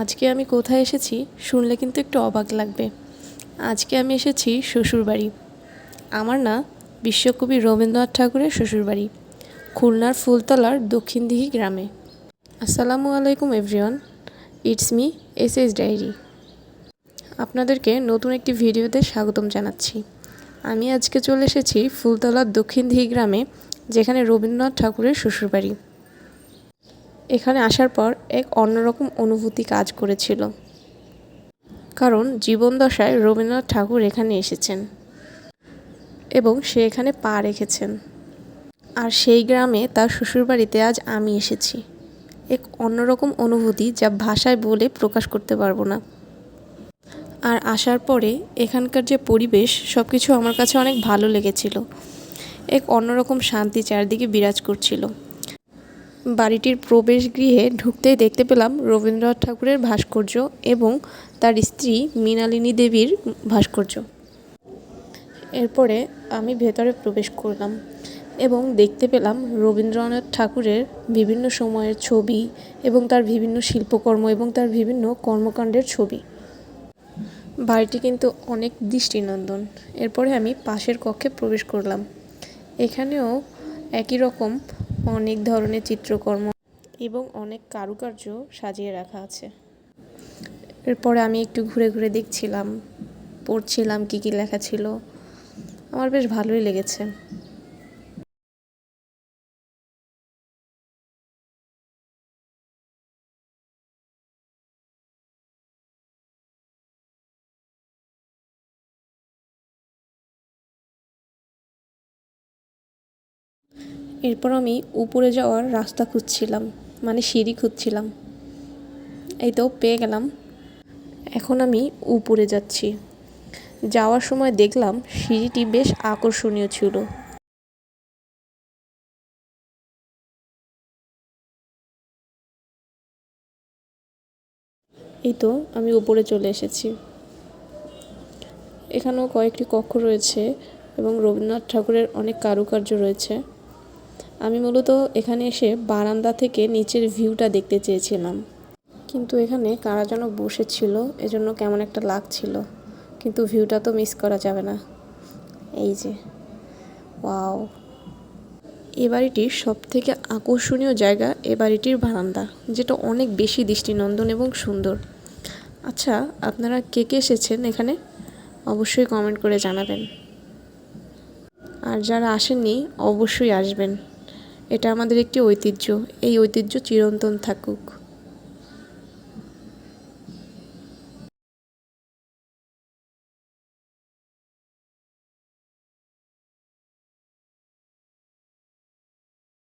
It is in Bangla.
আজকে আমি কোথায় এসেছি শুনলে কিন্তু একটু অবাক লাগবে। আজকে আমি এসেছি শ্বশুরবাড়ি। আমার না বিশ্বকবি রবীন্দ্রনাথ ঠাকুরের শ্বশুরবাড়ি, খুলনার ফুলতলার দক্ষিণ দিঘি গ্রামে। আসসালামু আলাইকুম everyone, it's me S S diary. আপনাদেরকে নতুন একটি ভিডিওতে স্বাগতম জানাচ্ছি। আমি আজকে চলে এসেছি ফুলতলার দক্ষিণ দিঘি গ্রামে, যেখানে রবীন্দ্রনাথ ঠাকুরের শ্বশুরবাড়ি। এখানে আসার পর এক অন্যরকম অনুভূতি কাজ করেছিল। কারণ জীবনদশায় রবীন্দ্রনাথ ঠাকুর এখানে এসেছেন এবং সে এখানে পা রেখেছেন। আর সেই গ্রামে তার শ্বশুরবাড়িতে আজ আমি এসেছি। এক অন্যরকম অনুভূতি যা ভাষায় বলে প্রকাশ করতে পারব না। আর আসার পরে এখানকার যে পরিবেশ সব কিছু আমার কাছে অনেক ভালো লেগেছিল। এক অন্যরকম শান্তি চারদিকে বিরাজ করছিল। বাড়িটির প্রবেশ গৃহে ঢুকতেই দেখতে পেলাম রবীন্দ্রনাথ ঠাকুরের ভাস্কর্য এবং তার স্ত্রী মৃণালিনী দেবীর ভাস্কর্য। এরপরে আমি ভেতরে প্রবেশ করলাম এবং দেখতে পেলাম রবীন্দ্রনাথ ঠাকুরের বিভিন্ন সময়ের ছবি এবং তার বিভিন্ন শিল্পকর্ম এবং তার বিভিন্ন কর্মকাণ্ডের ছবি। বাড়িটি কিন্তু অনেক দৃষ্টিনন্দন। এরপরে আমি পাশের কক্ষে প্রবেশ করলাম। এখানেও একই রকম অনেক ধরনের চিত্রকর্ম এবং অনেক কারুকার্য সাজিয়ে রাখা আছে। এরপরে আমি একটু ঘুরে ঘুরে দেখছিলাম, পড়ছিলাম কী কী লেখা ছিল। আমার বেশ ভালোই লেগেছে। এরপর আমি উপরে যাওয়ার রাস্তা খুঁজছিলাম মানে সিঁড়ি খুঁজছিলাম। এই তো পেয়ে গেলাম। এখন আমি উপরে যাচ্ছি। যাওয়ার সময় দেখলাম সিঁড়িটি বেশ আকর্ষণীয় ছিল। এই তো আমি উপরে চলে এসেছি। এখানেও কয়েকটি কক্ষ রয়েছে এবং রবীন্দ্রনাথ ঠাকুরের অনেক কারুকার্য রয়েছে। আমি মূলত এখানে এসে বারান্দা থেকে নিচের ভিউটা দেখতে চেয়েছিলাম। কিন্তু এখানে কারা যেন বসেছিল, এজন্য কেমন একটা লাগছিল। কিন্তু ভিউটা তো মিস করা যাবে না। এই যে, ওয়াও। এ বাড়িটির সব থেকে আকর্ষণীয় জায়গা এ বাড়িটির বারান্দা, যেটা অনেক বেশি দৃষ্টিনন্দন এবং সুন্দর। আচ্ছা আপনারা কে কে এসেছেন এখানে? অবশ্যই কমেন্ট করে জানাবেন। আর যারা আসেননি, অবশ্যই আসবেন। এটা আমাদের একটি ঐতিহ্য। এই ঐতিহ্য চিরন্তন থাকুক।